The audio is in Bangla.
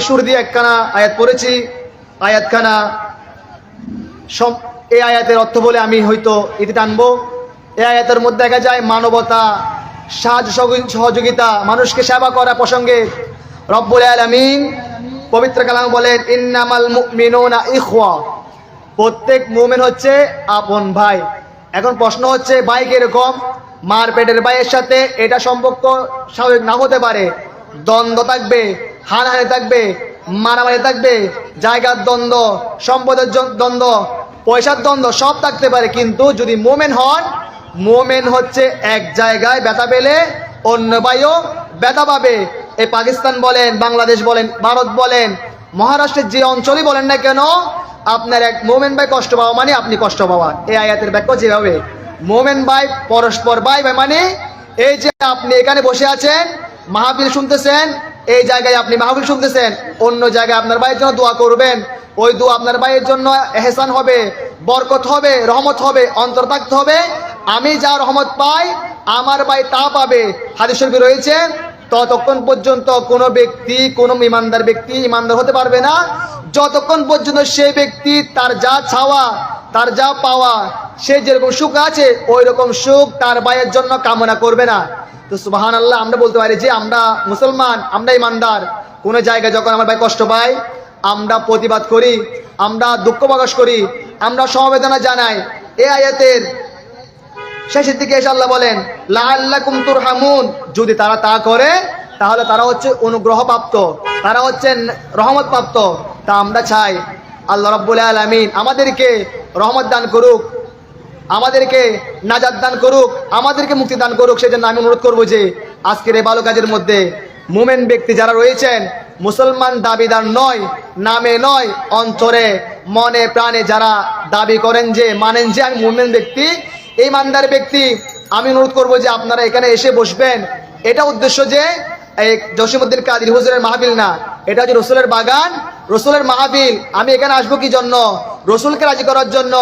সুর দিয়ে একখানা আয়াত পড়েছি। আয়াতখানা সম- এই আয়াতের অর্থ বলে আমি হয়তো এটি টানবো। এই আয়াতের মধ্যে দেখা যায় মানবতা সাহায্য সহযোগি- সহযোগিতা, মানুষকে সেবা করা প্রসঙ্গে রব্বুল আলামিন পবিত্র কালাম বলেন, ইন্নামাল মুমিনুনা ইখওয়া। প্রত্যেক মুমিন হচ্ছে আপন ভাই। এখন প্রশ্ন হচ্ছে, ভাই কীরকম? মার পেটের ভাইয়ের সাথে এটা সম্পর্ক স্বাভাবিক না হতে পারে? দ্বন্দ্ব থাকবে? হানাহানি থাকবে, মারামারি থাকবে, জায়গার দ্বন্দ্ব, সম্পদের দ্বন্দ্ব, পয়সার দ্বন্দ্ব সব থাকতে পারে। কিন্তু যদি মোমেন হন, মোমেন হচ্ছে এক জায়গায় ব্যথা পেলে অন্য ভাইও ব্যথা পাবে। এই পাকিস্তান বলেন, বাংলাদেশ বলেন, ভারত বলেন, মহারাষ্ট্রের যে অঞ্চলই বলেন না কেন, আপনার এক মোমেন ভাই কষ্ট পাওয়া মানে আপনি কষ্ট পাওয়া। এই আয়াতের ব্যাখ্যা যেভাবে মোমেন ভাই, পরস্পর ভাই ভাই মানে এই যে আপনি এখানে বসে আছেন মাহফিল শুনতেছেন এই জায়গায় আপনি মাহফিল শুনতেছেন, অন্য জায়গায় আপনার ভাইয়ের জন্য দোয়া করবেন। ওই দোয়া আপনার ভাইয়ের জন্য এহসান হবে, বরকত হবে, রহমত হবে, অন্তর থাকতে হবে। আমি যা রহমত পাই, আমার ভাই তা পাবে। হাদিস শরীফে রয়েছে, ততক্ষণ পর্যন্ত কোনো ব্যক্তি, কোনো ইমানদার ব্যক্তি ইমানদার হতে পারবে না। যতক্ষণ পর্যন্ত সেই ব্যক্তি তার যা ছাওয়া তার যা পাওয়া, সে যেরকম সুখ আছে ওই রকম সুখ তার ভাইয়ের জন্য কামনা করবে না। তো সুবাহান আল্লাহ আমরা বলতে পারি যে আমরা মুসলমান আমরা ইমানদার। কোনো জায়গায় যখন আমার ভাই কষ্ট পাই আমরা প্রতিবাদ করি, আমরা দুঃখ প্রকাশ করি, আমরা সমবেদনা জানাই। এ আয়াতের শেষের দিকে এসে আল্লাহ বলেন লাল্লাকুম তুরহামুন। যদি তারা তা করে, তাহলে তারা হচ্ছে অনুগ্রহ প্রাপ্ত তারা হচ্ছেন রহমত প্রাপ্ত তা আমরা চাই। আল্লাহ রব্বুল আলমিন আমাদেরকে রহমত দান করুক। আমাদেরকে নাজাদ দান করুক, আমাদেরকে মুক্তি দান করুক, সেজন্য আমি অনুরোধ করব যে আজকের এই ভালো কাজের মধ্যে মোমেন ব্যক্তি যারা রয়েছেন, মুসলমান দাবিদার নয়, নামে নয়, অন্তরে মনে প্রাণে যারা দাবি করেন যে, মানেন যে আমি মোমেন ব্যক্তি, এই মানদার ব্যক্তি, আমি অনুরোধ করব যে আপনারা এখানে এসে বসবেন। এটা উদ্দেশ্য যে, এই জসিমুদ্দিন কাদির হুজুরের মাহাবিল না, এটা হচ্ছে রসুলের বাগান, রসুলের মাহাবিল আমি এখানে আসব কি জন্য? রসুলকে রাজি করার জন্য